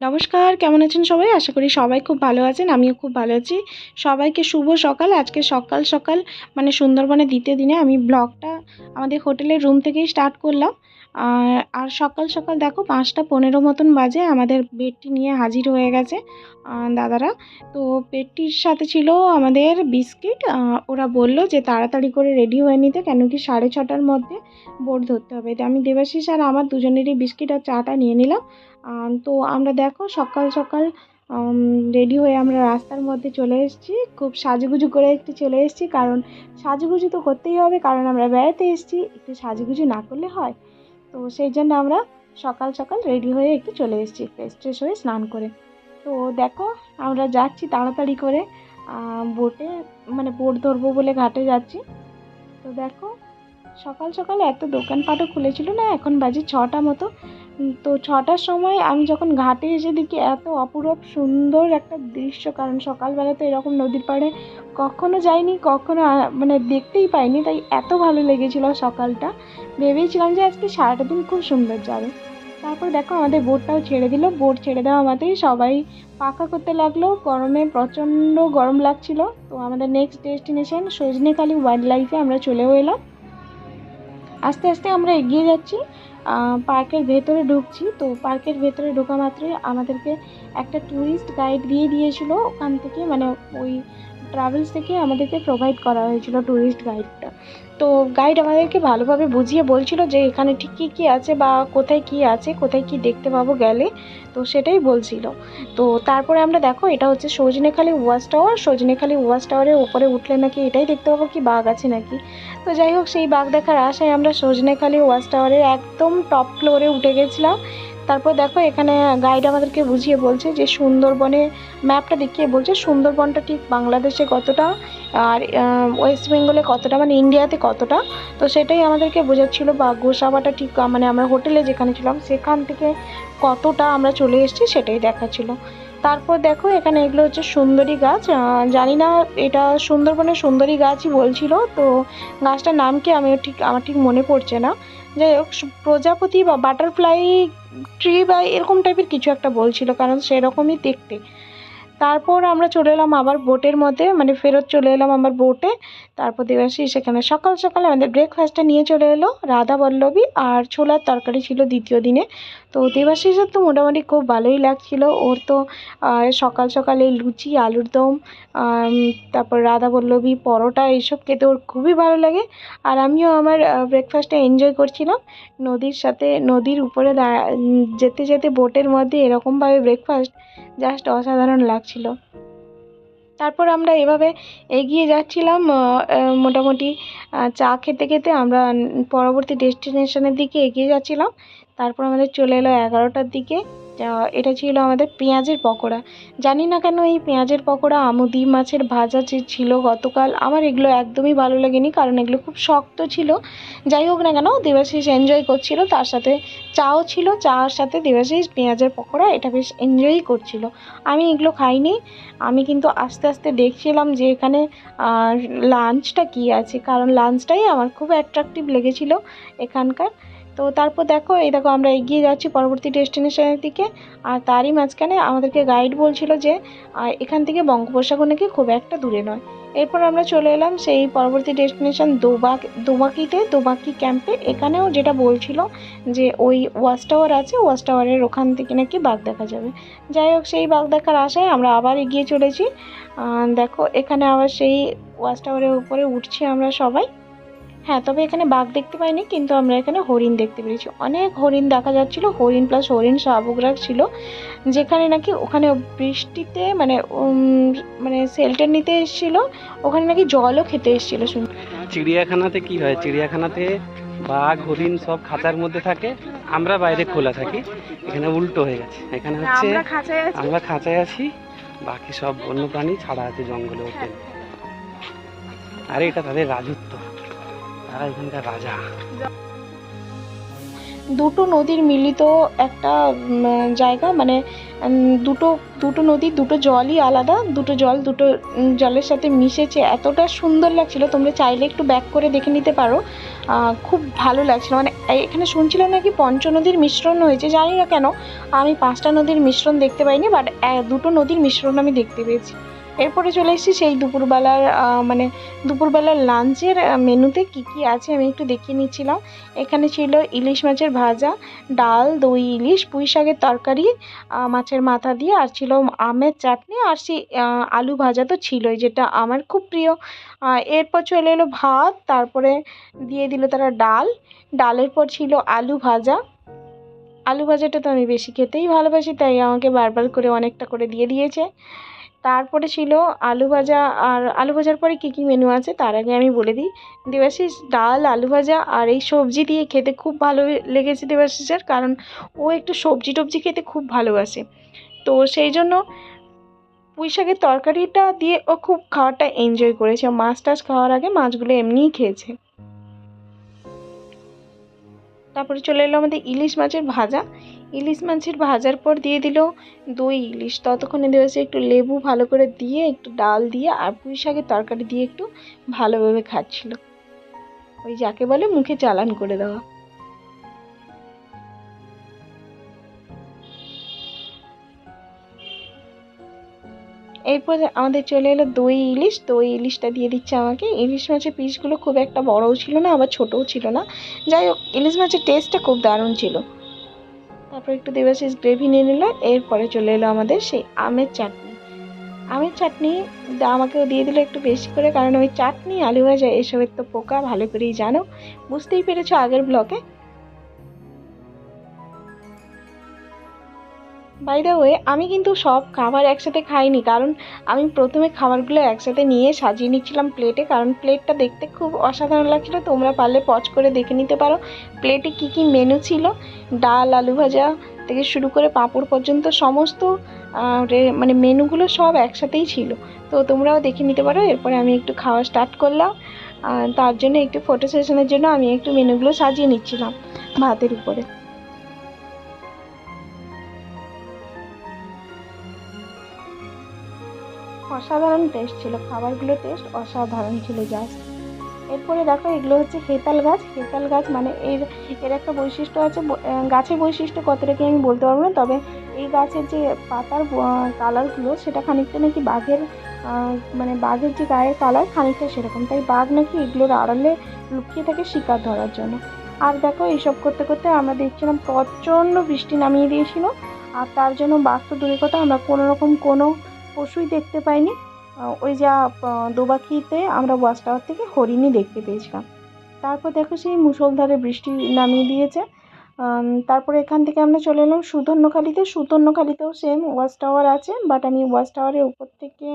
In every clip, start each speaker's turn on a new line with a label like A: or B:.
A: নমস্কার, কেমন আছেন সবাই? আশা করি সবাই খুব ভালো আছেন, আমিও খুব ভালো আছি। সবাইকে শুভ সকাল। আজকে সকাল সকাল মানে সুন্দরবনে দ্বিতীয় দিনে আমি ব্লগটা আমাদের হোটেলের রুম থেকেই স্টার্ট করলাম। আর সকাল সকাল দেখো পাঁচটা পনেরো মতন বাজে, আমাদের বেডটি নিয়ে হাজির হয়ে গেছে দাদারা। তো বেডটির সাথে ছিল আমাদের বিস্কিট ওরা বলল যে তাড়াতাড়ি করে রেডি হয়ে নিতে, কেন কি সাড়ে ছটার মধ্যে বোর্ড ধরতে হবে। আমি দেবাশিস আর আমার দুজনেরই বিস্কিট আর চাটা নিয়ে নিলাম। তো আমরা দেখো সকাল সকাল রেডি হয়ে আমরা রাস্তার মধ্যে চলে এসেছি। খুব সাজুগুজু করে একটু চলে এসেছি, কারণ সাজুগুজু তো করতেই হবে, কারণ আমরা বেড়াতে এসেছি, একটু সাজুগুজু না করলে হয়। তো সেই জন্য আমরা সকাল সকাল রেডি হয়ে একটু চলে এসেছি ফ্রেশ ট্রেশ হয়ে স্নান করে। তো দেখো আমরা যাচ্ছি তাড়াতাড়ি করে বোটে মানে বোট ধরবো বলে ঘাটে যাচ্ছি। তো দেখো সকাল সকাল এত দোকানপাটও খুলেছিল না, এখন বাজে ছটা মতো। তো ছটার সময় আমি যখন ঘাটে এসে দেখি এত অপূরূপ সুন্দর একটা দৃশ্য, কারণ সকালবেলা তো এরকম নদীর পাড়ে কখনো যাইনি, কখনো মানে দেখতেই পাইনি, তাই এত ভালো লেগেছিল সকালটা। ভেবেছিলাম যে আজকে সারাটা দিন খুব সুন্দর যাবে। তারপর দেখো আমাদের বোটটাও ছেড়ে দিল, বোট ছেড়ে দেওয়া মাত্রই সবাই পাখা করতে লাগল, গরমে প্রচণ্ড গরম লাগছিল। তো আমাদের নেক্সট ডেস্টিনেশন সজনেখালি ওয়াইল্ড লাইফে আমরা চলেও এলাম। আস্তে আস্তে আমরা এগিয়ে যাচ্ছি। পার্কের ভেতরে ঢুকছি। তো পার্কের ভেতরে ঢোকা মাত্রই আমাদেরকে একটা টুরিস্ট গাইড দিয়ে দিয়েছিল। ওখান থেকে মানে ওই ট্রাভেলস থেকে আমাদেরকে প্রোভাইড করা হয়েছিল ট্যুরিস্ট গাইডটা তো গাইড আমাদেরকে ভালোভাবে বুঝিয়ে বলছিল যে এখানে ঠিক কী কী আছে বা কোথায় কী আছে, কোথায় কী দেখতে পাবো গেলে, তো সেটাই বলছিল। তো তারপরে আমরা দেখো, এটা হচ্ছে Sajnekhali watch tower. Sajnekhali watch টাওয়ারের উপরে উঠলে নাকি এটাই দেখতে পাবো কি বাঘ আছে নাকি? তো যাই হোক, সেই বাঘ দেখার আশায় আমরা সজনেখালি ওয়াচ টাওয়ারের একদম টপ ফ্লোরে উঠে গেছিলাম। তারপর দেখো এখানে গাইড আমাদেরকে বুঝিয়ে বলছে যে সুন্দরবনে ম্যাপটা দেখিয়ে বলছে সুন্দরবনটা ঠিক বাংলাদেশে কতটা আর ওয়েস্ট বেঙ্গলে কতটা মানে ইন্ডিয়াতে কতটা? তো সেটাই আমাদেরকে বোঝাচ্ছিলো বা গোসাবাটা ঠিক মানে আমরা হোটেলে যেখানে ছিলাম সেখান থেকে কতটা আমরা চলে এসেছি সেটাই দেখাচ্ছিল। তারপর দেখো এখানে এগুলো হচ্ছে সুন্দরী গাছ জানি না এটা সুন্দরবনের সুন্দরী গাছই বলছিল, তো গাছটার নাম কি আমি ঠিক, আমার ঠিক মনে পড়ছে না। যাই হোক প্রজাপতি বা বাটারফ্লাই ট্রি বা এরকম টাইপের কিছু একটা বলছিল, কারণ সেরকমই দেখতে। তারপর আমরা চলে এলাম আবার বোটের মধ্যে মানে ফেরত চলে এলাম আমার বোটে তারপর দেবাশিস সেখানে সকাল সকাল আমাদের ব্রেকফাস্টটা নিয়ে চলে এলো, রাধা বল্লভী আর ছোলার তরকারি ছিল দ্বিতীয় দিনে। তো দেবাশিসের তো মোটামুটি খুব ভালোই লাগছিল। ওর তো সকাল সকালে লুচি, আলুর দম তারপর রাধা বল্লভী, পরোটা এইসব খেতে ওর খুবই ভালো লাগে। আর আমিও আমার ব্রেকফাস্টটা এনজয় করছিলাম। নদীর সাথে, নদীর উপরে দাঁড়া যেতে যেতে বোটের মধ্যে এরকমভাবে ব্রেকফাস্ট জাস্ট অসাধারণ লাগছিল। তারপর আমরা এভাবে এগিয়ে যাচ্ছিলাম মোটামুটি চা খেতে খেতে আমরা পরবর্তী ডেস্টিনেশনের দিকে এগিয়ে যাচ্ছিলাম। তারপর আমাদের চলে এলো এগারোটার দিকে। এটা ছিল আমাদের পেঁয়াজের পকোড়া। জানি না কেন এই পেঁয়াজের পকোড়া আমুদি মাছের ভাজা যে ছিল গতকাল, আমার এগুলো একদমই ভালো লাগেনি, কারণ এগুলো খুব শক্ত ছিল। যাই হোক না কেন, দেবাশিস এনজয় করছিল, তার সাথে চাও ছিল, চার সাথে দেবাশিস পেঁয়াজের পকোড়া, এটা বেশ এনজয়ই করছিল। আমি এগুলো খাইনি, আমি কিন্তু আস্তে আস্তে দেখছিলাম যে এখানে লাঞ্চটা কী আছে, কারণ লাঞ্চটাই আমার খুব অ্যাট্রাকটিভ লেগেছিল এখানকার। তো তারপর দেখো, এই দেখো আমরা এগিয়ে যাচ্ছি পরবর্তী ডেস্টিনেশনের দিকে। আর তারই মাঝখানে আমাদেরকে গাইড বলছিল যে এখান থেকে বঙ্গোপসাগর নাকি খুব একটা দূরে নয়। এরপর আমরা চলে এলাম সেই পরবর্তী ডেস্টিনেশন দোবাক, দোবাকিতে, দোবাকি ক্যাম্পে। এখানেও যেটা বলছিল যে, ওই ওয়াচ টাওয়ার আছে, ওয়াচ টাওয়ারের ওখান থেকে নাকি বাঘ দেখা যাবে। যাই হোক, সেই বাঘ দেখার আশায় আমরা আবার এগিয়ে চলেছি। দেখো, এখানে আবার সেই ওয়াচ টাওয়ারের উপরে উঠছি আমরা সবাই। হ্যাঁ তবে এখানে বাঘ দেখতে পাইনি কিন্তু আমরা এখানে হরিণ দেখতে পেরেছি অনেক হরিণ দেখা যাচ্ছিল হরিণ প্লাস হরিণ শাবকরা ছিল যেখানে নাকি ওখানে বৃষ্টিতে মানে মানে শেল্টার নিতে এসেছিল ওখানে নাকি জলও খেতে এসেছিল শুন
B: চিড়িয়াখানাতে কি হয়? চিড়িয়াখানাতে বাঘ হরিণ সব খাঁচার মধ্যে থাকে আমরা বাইরে খোলা থাকি এখানে উল্টো হয়ে গেছে। এখানে হচ্ছে
A: খাঁচায়
B: আমরা খাঁচায় আছি বাকি সব বন্য প্রাণী ছাড়া আছে জঙ্গলে ওপেন আরে এটা তাদের রাজত্ব। তারা এখানকার রাজা।
A: দুটো নদীর মিলিত একটা জায়গা মানে দুটো দুটো নদীর দুটো জলই আলাদা, দুটো জল, দুটো জলের সাথে মিশেছে। এতটা সুন্দর লাগছিল, তোমরা চাইলে একটু ব্যাক করে দেখে নিতে পারো। খুব ভালো লাগছিল। মানে এখানে শুনছিলাম নাকি পঞ্চ নদীর মিশ্রণ হয়েছে? জানি না কেন, আমি পাঁচটা নদীর মিশ্রণ দেখতে পাইনি বাট দুটো নদীর মিশ্রণ আমি দেখতে পেয়েছি। এরপরে চলে এসেছি সেই দুপুরবেলার মানে দুপুরবেলার লাঞ্চের মেনুতে কি কি আছে আমি একটু দেখিয়ে নিচ্ছিলাম। এখানে ছিল ইলিশ মাছের ভাজা, ডাল, দই ইলিশ, পুঁই শাকের তরকারি মাছের মাথা দিয়ে, আর ছিল আমের চাটনি, আর সেই আলু ভাজা তো ছিলই, যেটা আমার খুব প্রিয়। এরপর চলে এলো ভাত, তারপরে দিয়ে দিল তারা ডাল। ডালের পর ছিল আলু ভাজা। আলু ভাজাটা তো আমি বেশি খেতেই ভালোবাসি, তাই আমাকে বারবার করে অনেকটা করে দিয়ে দিয়েছে। তারপরে ছিল আলু ভাজা আর আলু ভাজার পরে কী কী মেনু আছে তার আগে আমি বলে দিই। দেবাশিস, ডাল, আলু ভাজা আর এই সবজি দিয়ে খেতে খুব ভালো লেগেছে দেবাশিসের কারণ ও একটু সবজি টবজি খেতে খুব ভালোবাসে। তো সেই জন্য পুঁই শাকের তরকারিটা দিয়ে ও খুব খাওয়াটা এনজয় করেছে। আর মাছ টাছ খাওয়ার আগে মাছগুলো এমনিই খেয়েছে। তারপরে চলে এলো আমাদের ইলিশ মাছের ভাজা। ইলিশ মাছের ভাজার পর দিয়ে দিল দই ইলিশ। ততক্ষণে দেওয়া একটু লেবু ভালো করে দিয়ে, একটু ডাল দিয়ে আর পুঁই শাকের তরকারি দিয়ে একটু ভালোভাবে খাচ্ছিল। ওই যাকে বলে মুখে চালান করে দেওয়া। এরপর আমাদের চলে এলো দই ইলিশ। দই ইলিশটা দিয়ে দিচ্ছে আমাকে। ইলিশ মাছের পিসগুলো খুব একটা বড়ও ছিল না, আবার ছোটও ছিল না। যাই হোক, ইলিশ মাছের টেস্টটা খুব দারুণ ছিল। তারপর একটু দেবাশিস গ্রেভি নিয়ে নিল, এরপরে চলে এলো আমাদের সেই আমের চাটনি। আমের চাটনি আমাকেও দিয়ে দিল একটু বেশি করে, কারণ ওই চাটনি, আলু ভাজা, এসবের তো পোকা, ভালো করেই জানো। বুঝতেই পেরেছ আগের ব্লকে বাই দ্য ওয়ে আমি কিন্তু সব খাবার একসাথে খাইনি, কারণ আমি প্রথমে খাবারগুলো একসাথে নিয়ে সাজিয়ে নিচ্ছিলাম প্লেটে কারণ প্লেটটা দেখতে খুব অসাধারণ লাগছিল। তোমরা পারলে পজ করে দেখে নিতে পারো। প্লেটে কী কী মেনু ছিল? ডাল, আলু ভাজা থেকে শুরু করে পাঁপড় পর্যন্ত সমস্ত মানে মেনুগুলো সব একসাথেই ছিল। তো তোমরাও দেখে নিতে পারো, এরপরে আমি একটু খাওয়া স্টার্ট করলাম। তার জন্য একটু ফটো সেশনের জন্য আমি একটু মেনুগুলো সাজিয়ে নিচ্ছিলাম ভাতের উপরে। অসাধারণ টেস্ট ছিল। খাবারগুলো টেস্ট অসাধারণ ছিল জাস্ট এরপরে দেখো, এগুলো হচ্ছে হেতাল গাছ। হেতাল গাছ মানে এর এর একটা বৈশিষ্ট্য আছে গাছের বৈশিষ্ট্য কতটা কি আমি বলতে পারব না, তবে এই গাছের যে পাতার কালারগুলো সেটা খানিকটা নাকি বাঘের মানে বাঘের যে গায়ের কালার খানিকটা সেরকম। তাই বাঘ নাকি এগুলোর আড়ালে লুকিয়ে থাকে শিকার ধরার জন্য। আর দেখো, এইসব করতে করতে আমরা দেখছিলাম প্রচণ্ড বৃষ্টি নামিয়ে দিয়েছিল। আর তার জন্য বাঘ তো কথা, আমরা কোনো রকম কোনো পশুই দেখতে পাইনি। ওই যা দোবাখিতে আমরা ওয়াচ টাওয়ার থেকে হরিণই দেখতে পেয়েছিলাম। তারপর দেখো সেই মুষলধারে বৃষ্টি নামিয়ে দিয়েছে। তারপরে এখান থেকে আমরা চলে এলাম সুধন্যখালিতে সুধন্যখালিতেও সেম ওয়াচ টাওয়ার আছে বাট আমি ওয়াচ টাওয়ারের উপর থেকে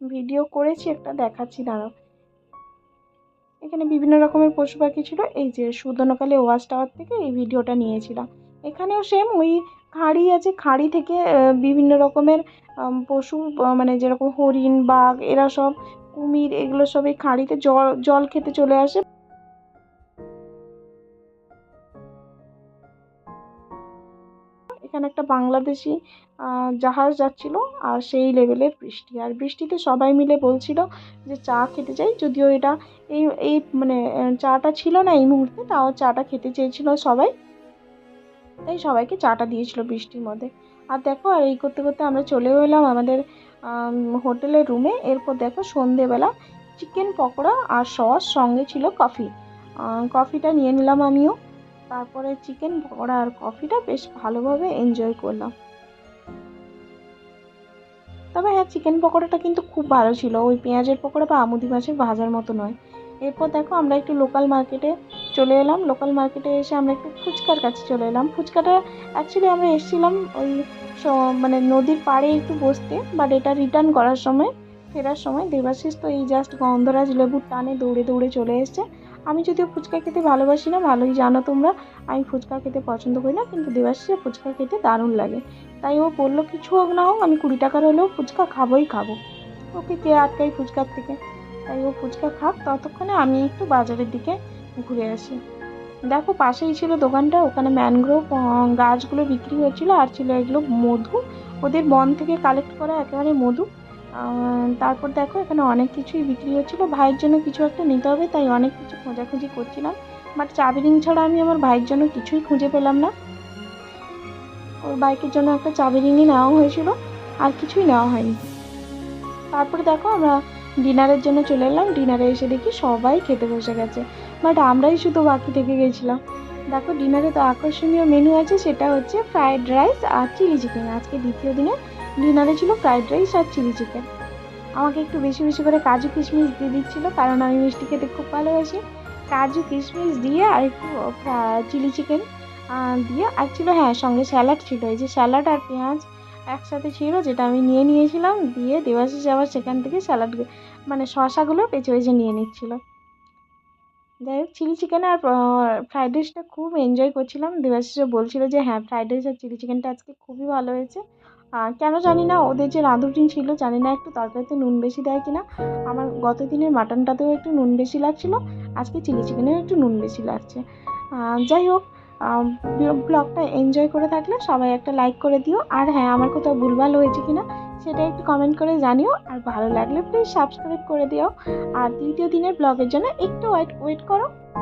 A: ভিডিও করেছি, একটা দেখাচ্ছি, দাঁড়াও। এখানে বিভিন্ন রকমের পশু পাখি ছিল। এই যে সুধন্যখালি ওয়াচ টাওয়ার থেকে এই ভিডিওটা নিয়েছিলাম। এখানেও সেম ওই খাঁড়ি আছে। খাঁড়ি থেকে বিভিন্ন রকমের পশু মানে যেরকম হরিণ, বাঘ, এরা সব কুমির, এগুলো সব এই খাঁড়িতে জল জল খেতে চলে আসে। এখানে একটা বাংলাদেশি জাহাজ যাচ্ছিল, আর সেই লেভেলের বৃষ্টি। আর বৃষ্টিতে সবাই মিলে বলছিল যে চা খেতে চাই যদিও এটা এই এই মানে চাটা ছিল না এই মুহূর্তে, তাও চাটা খেতে চেয়েছিল সবাই। তাই সবাইকে চাটা দিয়েছিল বৃষ্টির মধ্যে। আর দেখো, আর এই করতে করতে আমরা চলেও এলাম আমাদের হোটেলের রুমে। এরপর দেখো সন্ধেবেলা চিকেন পকোড়া আর সস সঙ্গে ছিল কফি। কফিটা নিয়ে নিলাম আমিও। তারপরে চিকেন পকোড়া আর কফিটা বেশ ভালোভাবে এনজয় করলাম। তবে হ্যাঁ চিকেন পকোড়াটা কিন্তু খুব ভালো ছিল। ওই পেঁয়াজের পকোড়া বা আমুদি মাছের ভাজার মতো নয়। এরপর দেখো আমরা একটু লোকাল মার্কেটে চলে এলাম লোকাল মার্কেটে এসে আমরা একটু ফুচকার কাছে চলে এলাম। ফুচকাটা অ্যাকচুয়ালি আমরা এসেছিলাম ওই মানে নদীর পাড়ে একটু বসতে বাট এটা রিটার্ন করার সময়, ফেরার সময়। দেবাশিস তো এই জাস্ট গন্ধরাজ লেবুর টানে দৌড়ে দৌড়ে চলে এসছে। আমি যদিও ফুচকা খেতে ভালোবাসি না, ভালোই জানো তোমরা, আমি ফুচকা খেতে পছন্দ করি না, কিন্তু দেবাশিসের ফুচকা খেতে দারুণ লাগে। তাই ও বলল, কিছু হোক না হোক, আমি কুড়ি টাকার হলেও ফুচকা খাবোই খাব। ওকে কে আটকাই ফুচকার থেকে। তাই ও ফুচকা খাক, ততক্ষণে আমি একটু বাজারের দিকে ঘুরে আসি। দেখো পাশেই ছিল দোকানটা, ওখানে ম্যানগ্রোভ গাছগুলো বিক্রি হচ্ছিল আর ছিল এগুলো মধু। ওদের বন থেকে কালেক্ট করা একেবারে মধু। তারপর দেখো এখানে অনেক কিছুই বিক্রি হচ্ছিল ভাইয়ের জন্য কিছু একটা নিতে হবে, তাই অনেক কিছু খোঁজাখুঁজি করছিলাম। বাট চাবি রিং ছাড়া আমি আমার ভাইয়ের জন্য কিছুই খুঁজে পেলাম না। ওর বাইকের জন্য একটা চাবি রিংই নেওয়া হয়েছিল, আর কিছুই নেওয়া হয়নি। তারপরে দেখো আমরা ডিনারের জন্য চলে এলাম। ডিনারে এসে দেখি সবাই খেতে বসে গেছে। বাট আমরাই শুধু বাকি থেকে গেছিলাম। দেখো, ডিনারে তো আকর্ষণীয় মেনু আছে, সেটা হচ্ছে ফ্রায়েড রাইস আর চিলি চিকেন আজকে দ্বিতীয় দিনে ডিনারে ছিল ফ্রায়েড রাইস আর চিলি চিকেন আমাকে একটু বেশি বেশি করে কাজু কিশমিশ দিয়ে দিচ্ছিল, কারণ আমি মিষ্টি খেতে খুব ভালোবাসি। কাজু কিশমিশ দিয়ে আর একটু চিলি চিকেন দিয়ে আর ছিল হ্যাঁ সঙ্গে স্যালাড ছিল। এই যে স্যালাড আর পেঁয়াজ একসাথে ছিল, যেটা আমি নিয়ে নিয়েছিলাম, দিয়ে দেবাশিস আবার সেখান থেকে স্যালাড মানে শশাগুলো পেঁচে পেঁচে নিয়ে নিচ্ছিল। যাই হোক চিলি চিকেন আর ফ্রাইড রাইসটা খুব এনজয় করছিলাম। দেবাশিসও বলছিল যে হ্যাঁ ফ্রাইড রাইস আর চিলি চিকেনটা আজকে খুবই ভালো হয়েছে। আর কেন জানি না, ওদের যে রাঁধুনি ছিল, জানি না একটু তরকারিতে নুন বেশি দেয় কিনা। আমার গত দিনের মাটনটাতেও একটু নুন বেশি লাগছিল, আজকে চিলি চিকেনেও একটু নুন বেশি লাগছে। যাই হোক ব্লগটা এনজয় করে থাকলে সবাই একটা লাইক করে দিও। আর হ্যাঁ আমার কোথাও ভুলভাল হয়েছে কিনা সেটা একটু কমেন্ট করে জানিও। আর ভালো লাগলে প্লিজ সাবস্ক্রাইব করে দিও। আর তৃতীয় দিনের ব্লগের জন্য একটু ওয়েট ওয়েট করো।